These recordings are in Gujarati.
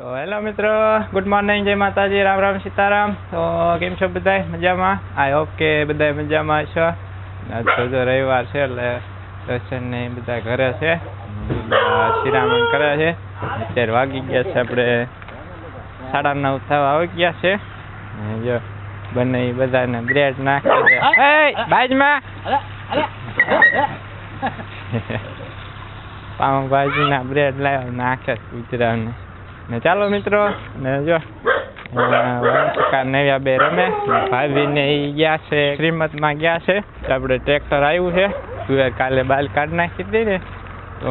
તો હેલો મિત્રો ગુડ મોર્નિંગ જય માતાજી રામ રામ સીતારામ. તો કેમ છો બધા મજામાં? આઈ હોપ કે બધા મજામાં છો તો જો રવિવાર છે એટલે દર્શન ને બધા ઘરે છે. બધા શિરામણ કરે છે. અત્યારે વાગી ગયા છે આપણે સાડા નવ થવા આવી ગયા છે. જો બંને બધાને બ્રેડ નાખે છે. બાજમાં. પાઉં ભાજીના બ્રેડ લાવ્યો નાખે કૂતરાને ને ચાલો મિત્રો, ને જો બે રમે ભાભીને ઈ ગયા છે શ્રીમતમાં ગયા છે આપણે ટ્રેક્ટર આવ્યું છે, તું કાલે બાલ કાઢી નાખી હતી ને તો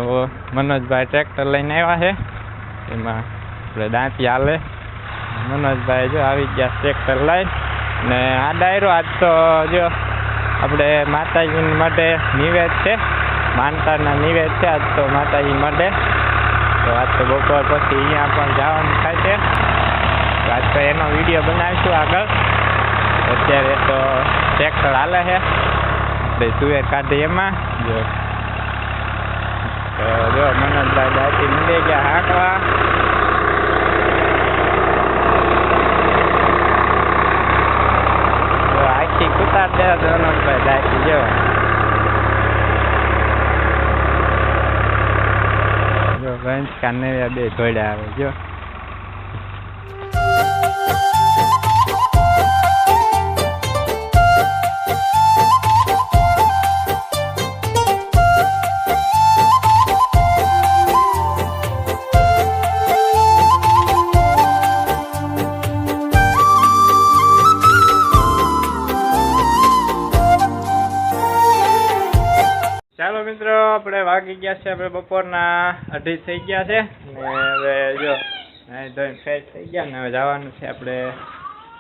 મનોજભાઈ ટ્રેક્ટર લઈને આવ્યા છે, એમાં આપણે દાંતી હાલે, મનોજભાઈ જો આવી ગયા ટ્રેક્ટર લઈને ને આ ડાયરો આજ તો જો આપણે માતાજી માટે નિવેદ છે, માનતાના નિવેદ છે, આજ તો માતાજી માટે તો તો બપોર પછી અહીંયા પણ જવાનું થાય છે. વાત તો એનો વીડિયો બનાવીશું આગળ. અત્યારે તો ટ્રેક્ટર હાલે છે. આપણે તુવેર કાઢી એમાં. જો જો મનોજભાઈ દાદી મંડી ગયા હાંકવા. આખી કુતાર દે મનોજભાઈ દાંતી જો. કાને બે ઘોડા આવે જો ગયા છે આપણે બપોરના અઢી થઈ ગયા છે. ને હવે જો નાઈ ધોઈને ફ્રેશ થઈ ગયા ને હવે જવાનું છે આપણે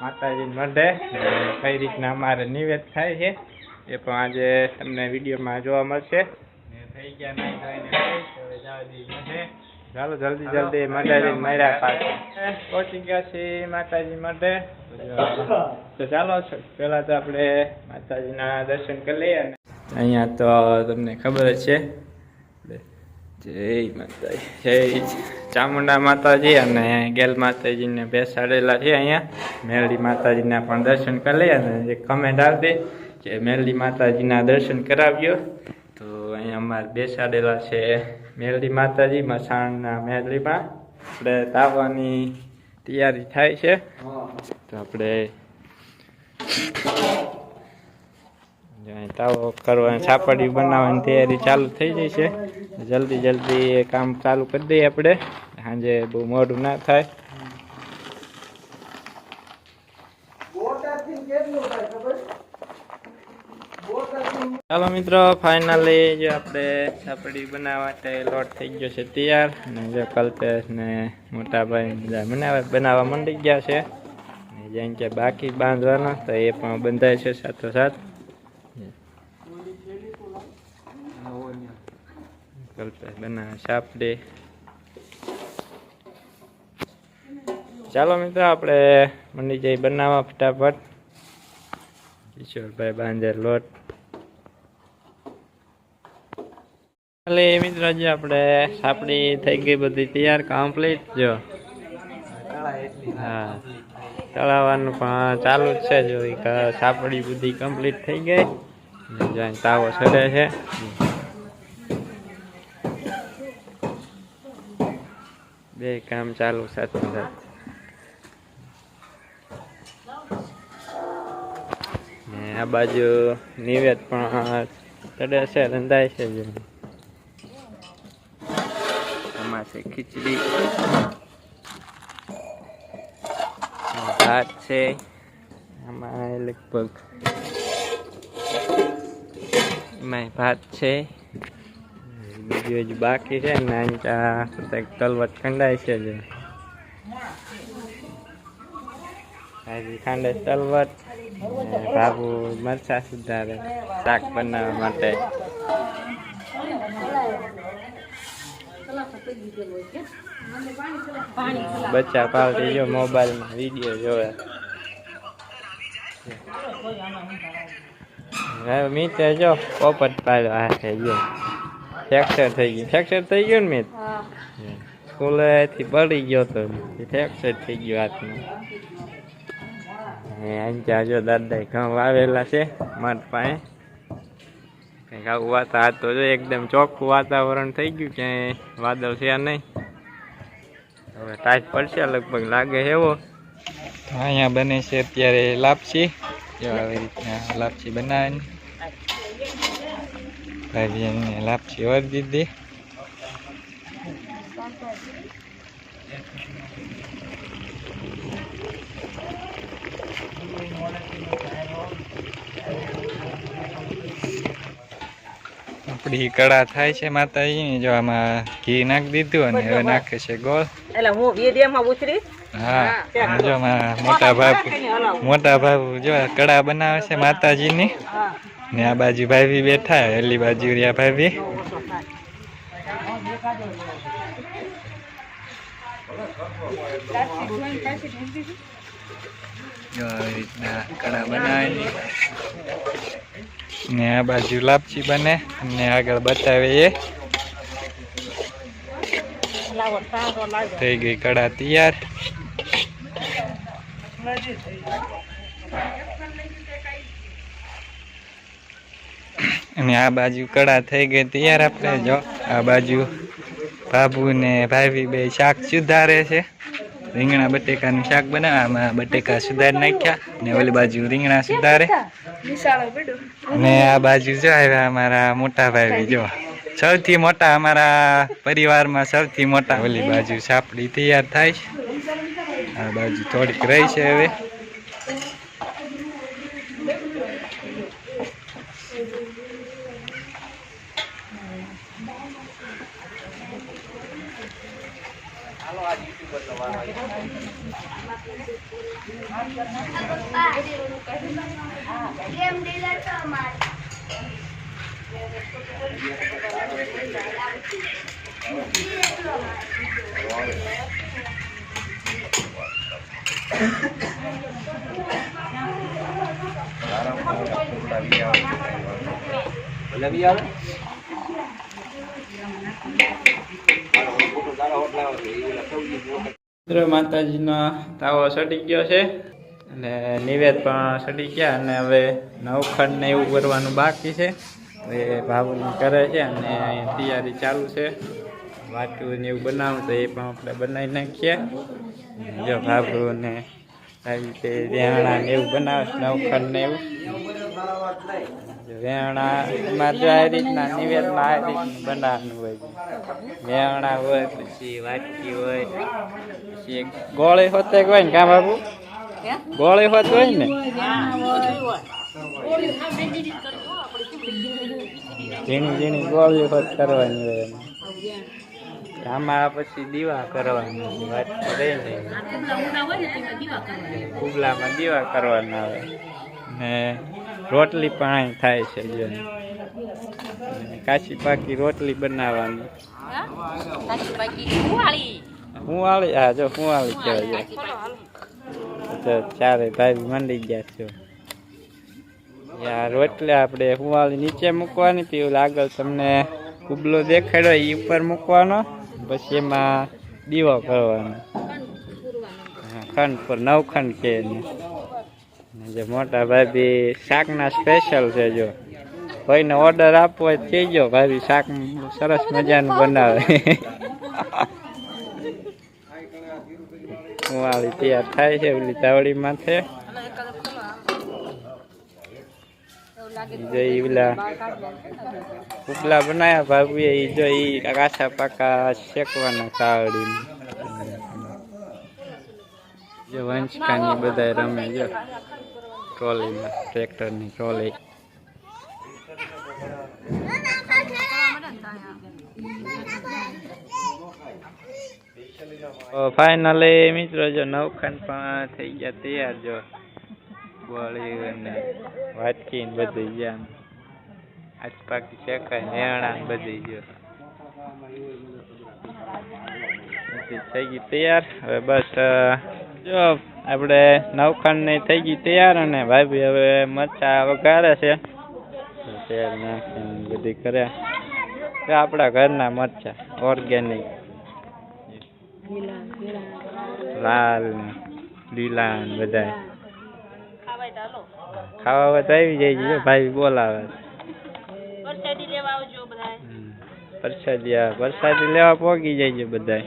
માતાજી મઢે કઈ રીતના અમારે નિવેદ થાય છે એ પણ આજે તમને વિડીયોમાં જોવા મળશે. થઈ ગયા નાઈ ધોઈને હવે જવા દઈએ ચાલો જલ્દી જલ્દી માતાજી મર્યા પાસે પહોંચી ગયા છે માતાજી મઢે તો ચાલો પેલા તો આપણે માતાજીના દર્શન કરી લઈએ અહીંયા તો તમને ખબર જ છે જય માતાજી, જય ચામુંડા માતાજી અને ગેલ માતાજીને બેસાડેલા છે અહીંયા. મેરડી માતાજીના પણ દર્શન કરી લઈએ અને એક કમેન્ટ આપી કે મેરડી માતાજીના દર્શન કરાવ્યો. તો અહીંયા અમારે બેસાડેલા છે મેરડી માતાજી મસાણના મેરડીમાં આપણે તાવવાની તૈયારી થાય છે. તો આપણે તાવો કરવાની છાપડી બનાવવાની તૈયારી ચાલુ થઈ જાય છે. જલ્દી જલ્દી એ કામ ચાલુ કરી દઈએ આપણે. સાંજે બહુ મોડું ના થાય. ચાલો મિત્રો ફાઇનલી જો આપણે છાપડી બનાવવા માટે લોટ થઈ ગયો છે તૈયાર. અને જો કલ્પેશ ને મોટાભાઈ બધા બનાવવા બનાવવા માંડી ગયા છે. જેમ કે બાકી બાંધવાના તો એ પણ બંધાય છે સાથોસાથ કલ્પેશ બનાવે છાપડી ચાલો મિત્રો, આપણે મંડી જઈ બનાવવા ફટાફટ. કિશોરભાઈ બાંધે લોટ. એટલે મિત્રો જે આપણે સાપડી થઈ ગઈ બધી તૈયાર કમ્પ્લીટ જો. હા. તળાવવાનું પણ ચાલુ જ છે, જો સાપડી બધી કમ્પ્લીટ થઈ ગઈ. તાવો ચડે છે. બે કામ ચાલુ સાથે સાથે ને આ બાજુ નિવેદ પણ તડે છે, રંધાય છે જો આમાં છે ખીચડી. ભાત છે. આમાં લગભગ એમાં ભાત છે. બીજું હજુ બાકી છે ને અહીંયા તલવત ખંડાય છે જે. હજી ખાંડે તલવટ બાબુ મરચા સુધારે શાક બનાવવા માટે. બચ્ચા પાવતી જો મોબાઈલમાં વીડિયો જોવે. હવે મીતે જો પોપટ પાડ્યો હાથે જો. ફ્રેક્ચર થઈ ગયું. ફ્રેક્ચર થઈ ગયું ને મેં સ્કૂલેથી પડી ગયો તો ફ્રેક્ચર થઈ ગયો હાથમાં. એ અહીંયા જો દાદા ઘઉં વાવેલા છે મઠ પાસે. કંઈક આવું વાતા હાથ તો જો એકદમ ચોખ્ખું વાતાવરણ થઈ ગયું ક્યાંય વાદળ છે નહીં. હવે ટાઈટ પડશે લગભગ લાગે એવો. અહીંયા બને છે અત્યારે લાપસી. જો આવી રીતના લાપસી બનાવવાની ભાઈ લાપસી વર દીધી. આપડી કળા થાય છે માતાજીની જો આમાં ઘી નાખી દીધું અને હવે નાખે છે ગોળ. એટલે હું વિડીયોમાં ઉતરી? હા જો મોટા ભાઈ મોટા ભાઈ જો કળા કડા બનાવે છે માતાજીની. હા. ને આ બાજુ ભાભી બેઠા, એલી બાજુ રહ્યા ભાભી. કડા બનાવેલી ને આ બાજુ લાપસી બને અને આગળ બતાવે એ થઈ ગઈ કડા તૈયાર. અને આ બાજુ કડા થઈ ગઈ તૈયાર આપણે જો. આ બાજુ બાબુ ને ભાભી બે શાક સુધારે છે. રીંગણા બટેકાનું શાક બનાવવામાં બટેકા સુધારી નાખ્યા ને ઓલી બાજુ રીંગણા સુધારે. ને આ બાજુ જો આવ્યા અમારા મોટા ભાઈ જો. સૌથી મોટા અમારા પરિવારમાં સૌથી મોટા. ઓલી બાજુ સાપડી તૈયાર થાય છે. આ બાજુ થોડીક રહી છે હવે. મિત્રો માતાજીનો તાવો સટી ગયો છે. અને નિવેદ પણ સડી ગયા અને હવે નવખંડ ને એવું કરવાનું બાકી છે. તો એ ભાવનું કરે છે અને તૈયારી ચાલુ છે. વાટું ને એવું બનાવું તો એ પણ આપણે બનાવી નાખીએ. જો ભાભરું ને આવી રીતે રેહાણા ને એવું બનાવે છે, નવખંડ ને એવું. એમાં જો આ રીતના નિવેદમાં આ બનાવવાનું હોય. વેણા હોય, પછી વાટકી હોય, પછી એક ગોળી હોતે હોય ને, કા બાબુ ગોળી હોત હોય ને? ઝીણી ઝીણી ગોળી હોત કરવાની હોય એમાં. આમાં પછી દીવા કરવાની વાત રહી જાય ઉગલામાં દીવા કરવાના આવે ને રોટલી પણ થાય છે જો. કાચી પાકી રોટલી બનાવવાની. હુંવાળી. હા જો હુંવાળી કહેવાય. જો તો ચારે ભાઈ મંડી ગયા છો. યાર, એટલે આપણે હુવાળી નીચે મૂકવાની હતી, ઓલા આગળ તમને કુબલો દેખાડ્યો એ ઉપર મૂકવાનો, પછી એમાં દીવો કરવાનો ખંડ પર નવખંડ કે જે મોટા ભાભી શાકના સ્પેશિયલ છે જો. કોઈને ઓર્ડર આપવો થઈ જો ભાભી શાક સરસ મજાનું બનાવે. વાળી તૈયાર થાય છે, ઓલી તાવડી માથે જો ઓલા બનાવ્યા ભાભીએ ઈ જો કાચા પાકા શેકવાના તાવડી જો વંચકાની બધા રમે જો ટ્રોલીમાં, ટ્રેક્ટરની ટ્રોલી. ફાઇનલી મિત્રો જો નવખંડ પણ થઈ ગયા તૈયાર જો. ગોળી અને વાટકી ને બધી આજ શેકાય, નેણા બધું જો. થઈ ગઈ તૈયાર. હવે બસ જો આપણે નવખંડની થઈ ગઈ તૈયાર અને ભાભી હવે મરચા વઘારે છે. તેલ નાખીને બધી કરે આપણા ઘરના મરચા ઓર્ગેનિક લાલ લીલા ચાલો ખાવા હોય આવી જાય છે ભાઈ બોલાવે. પરસેદી લેવા આવજો બધા પ્રસાદી આ પ્રસાદી લેવા પોગી જાય છે બધાય.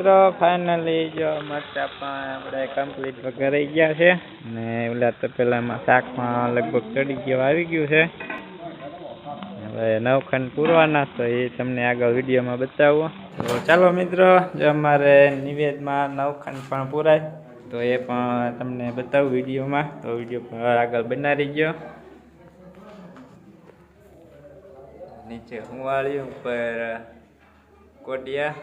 મિત્રો ફાઇનલી જો મરચા પણ આપણે કમ્પ્લીટ વઘારાઈ ગયા છે. ને ઓલા તો પેલામાં શાકમાં લગભગ ચડી ગયો, આવી ગયું છે. હવે નવખંડ પૂરવાના તો એ તમને આગળ વિડીયોમાં બતાવો. તો ચાલો મિત્રો, જો અમારે નિવેદમાં નવખંડ પણ પૂરાય, તો એ પણ તમને બતાવું વિડીયોમાં. તો વીડિયો આગળ બનાવી ગયો નીચે હુંવાળી ઉપર કોટિયા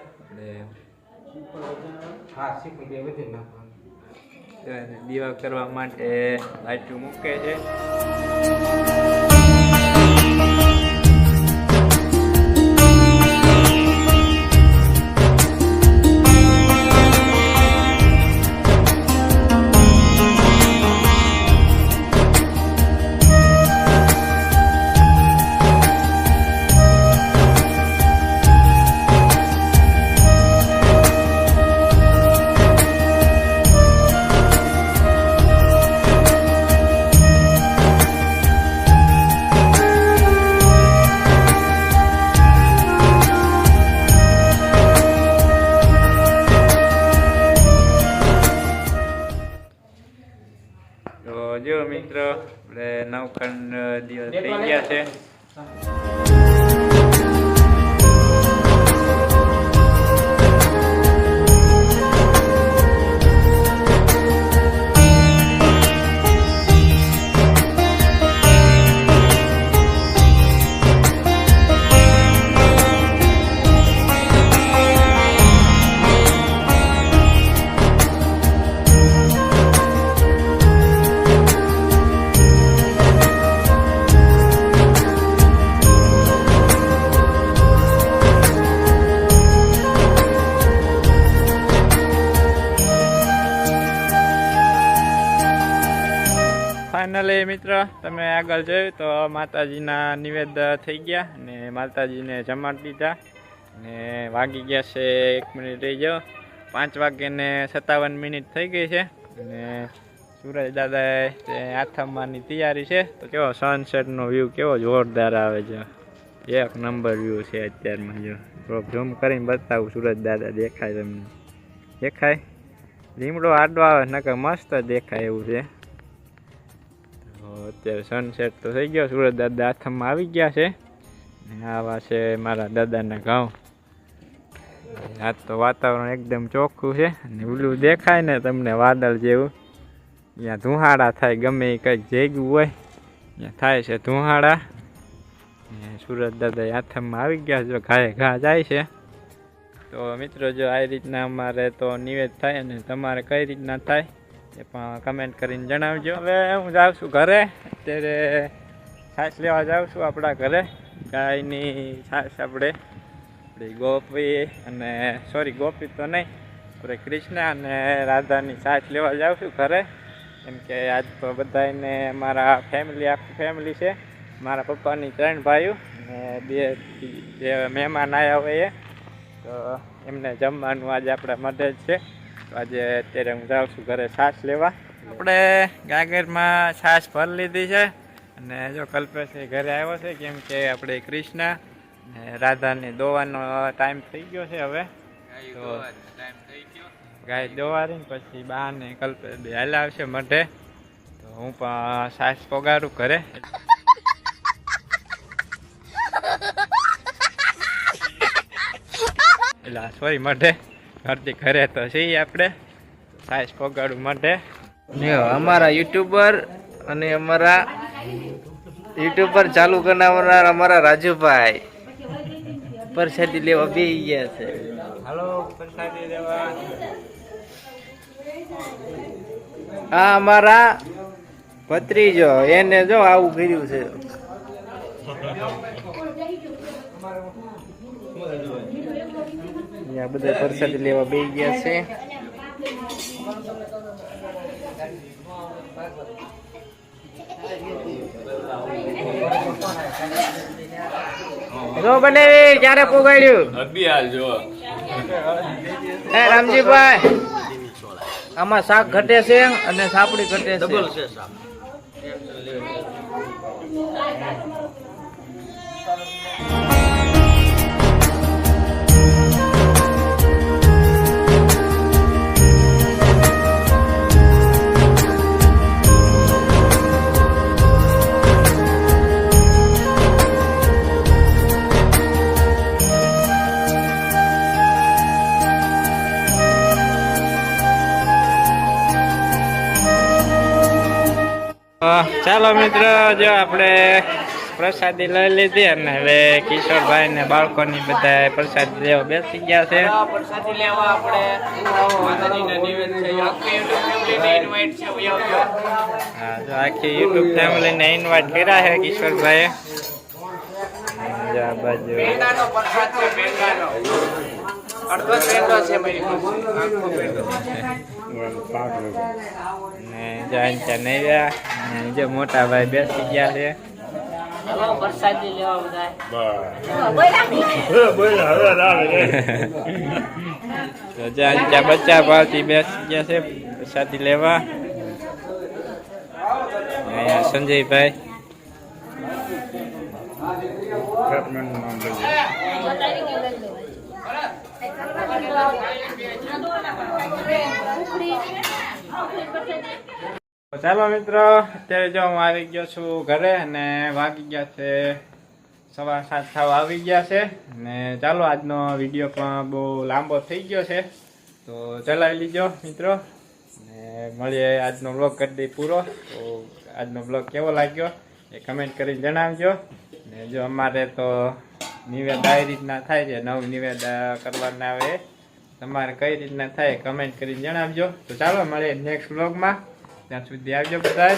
દીવા કરવા માટે લાઈટું મૂકે છે. મિત્રો આપણે નવખંડ દિવસ થઈ ગયા છે. મિત્રો, તમે આગળ જોયું તો માતાજીના નિવેદ થઈ ગયા અને માતાજીને જમાડી દીધા ને વાગી ગયા છે એક મિનિટ રહી જાઓ પાંચ વાગ્યાને સત્તાવન મિનિટ થઈ ગઈ છે અને સુરજ દાદાએ આથમવાની તૈયારી છે. તો કેવો સનસેટનો વ્યૂ કેવો જોરદાર આવે છે. એક નંબર વ્યૂ છે અત્યારમાં જો. થોડોક ઝૂમ કરીને બતાવું, સુરજ દાદા દેખાય તમને. દેખાય? લીમડો આડો આવે, નકર મસ્ત દેખાય એવું છે. અત્યારે સનસેટ તો થઈ ગયો. સુરત દાદા આથમમાં આવી ગયા છે. આવા છે મારા દાદાના ઘઉં. આજ તો વાતાવરણ એકદમ ચોખ્ખું છે અને ઓલું દેખાય ને તમને વાદળ જેવું. ત્યાં ધુહાડા થાય, ગમે એ કંઈક જેગું હોય, ત્યાં થાય છે ધુહાડા સુરત દાદા આથમમાં આવી ગયા જો ઘાએ ઘા જાય છે. તો મિત્રો, જો આ રીતના અમારે તો નિવેદ થાય અને તમારે કઈ રીતના થાય? એ પણ કમેન્ટ કરીને જણાવજો. હવે હું જાઉં છું ઘરે. અત્યારે છાશ લેવા જાઉં છું આપણા ઘરે. ગાયની છાશ આપણે, આપણી ગોપી અને સોરી ગોપી તો નહીં, આપણે કૃષ્ણ અને રાધાની છાશ લેવા જાઉં છું ઘરે. કેમ કે આજ તો બધાને મારા ફેમિલી આખી ફેમિલી છે. મારા પપ્પાની ત્રણ ભાઈઓ અને બે જે મહેમાન આવ્યા હોય એ. તો એમને જમવાનું આજે આપણા મદદ છે. આજે અત્યારે હું જાઉં છું ઘરે છાશ લેવા. આપણે ગાગરમાં છાશ ભરી લીધી છે. અને જો કલ્પેશ ઘરે આવ્યો છે કેમ કે આપણે કૃષ્ણ ને રાધાને દોવાનો ટાઈમ થઈ ગયો છે હવે. તો ગાય. દોવારી પછી બા ને કલ્પેશ બે હલાવશે આવશે મઢે. તો હું પણ સાસ પગાડું ઘરે. એટલે સોરી મઢે. ઘરથી ઘરે તો છીએ આપણે. સાઈઝ પગાડવા માટે. જો અમારા યુટ્યુબર અને અમારા યુટ્યુબર ચાલુ કરનાર અમારા રાજુભાઈ. પરસાદી લેવા બે ગયા છે. હાલો પરસાદી લેવા. આ અમારા ભત્રીજો એને જો આવું કર્યું છે. અહીંયા બધા પ્રસાદ લેવા બે ગયા છે. જો બને ક્યારે પોગાડ્યું? એ રામજીભાઈ આમાં શાક ઘટે છે અને સાપડી ઘટે છે. અ, ચાલો મિત્રો જો આપણે પ્રસાદી લઈ લીધી અને હવે કિશોરભાઈ ને બાળકોની બધા પ્રસાદી લેવા બેસી ગયા છે. પ્રસાદી લેવા આપણે આખી યુટ્યુબ ફેમિલીને ઇન્વાઇટ યુટ્યુબ ફેમિલીને ઇન્વાઇટ કર્યા છે કિશોરભાઈએ. આ બાજુ. અડધો પેંડો છે મારી આખો પેંડો ને જો અહીંયા નહીં રહ્યા અને જો મોટા ભાઈ બેસી ગયા છે. હલો પ્રસાદી લેવા બધા બચ્ચા ભાવથી બેસી ગયા છે પ્રસાદી લેવા. અહીંયા સંજયભાઈ. ચાલો મિત્રો, અત્યારે જો હું આવી ગયો છું ઘરે અને વાગી ગયા છે, સવા સાત સાવ આવી ગયા છે. ને ચાલો આજનો વીડિયો પણ બહુ લાંબો થઈ ગયો છે. તો ચલાવી લીજો મિત્રો. ને મળીએ આજનો બ્લોગ કરી દઈ પૂરો. તો આજનો બ્લોગ કેવો લાગ્યો એ કમેન્ટ કરીને જણાવજો. ને જો અમારે તો નિવેદ આવી રીતના થાય છે, નવ નિવેદ કરવાના આવે. તમારે કઈ રીતના થાય કમેન્ટ કરીને જણાવજો. તો ચાલો, મળીએ નેક્સ્ટ બ્લોગમાં ત્યાં સુધી આવજો બધા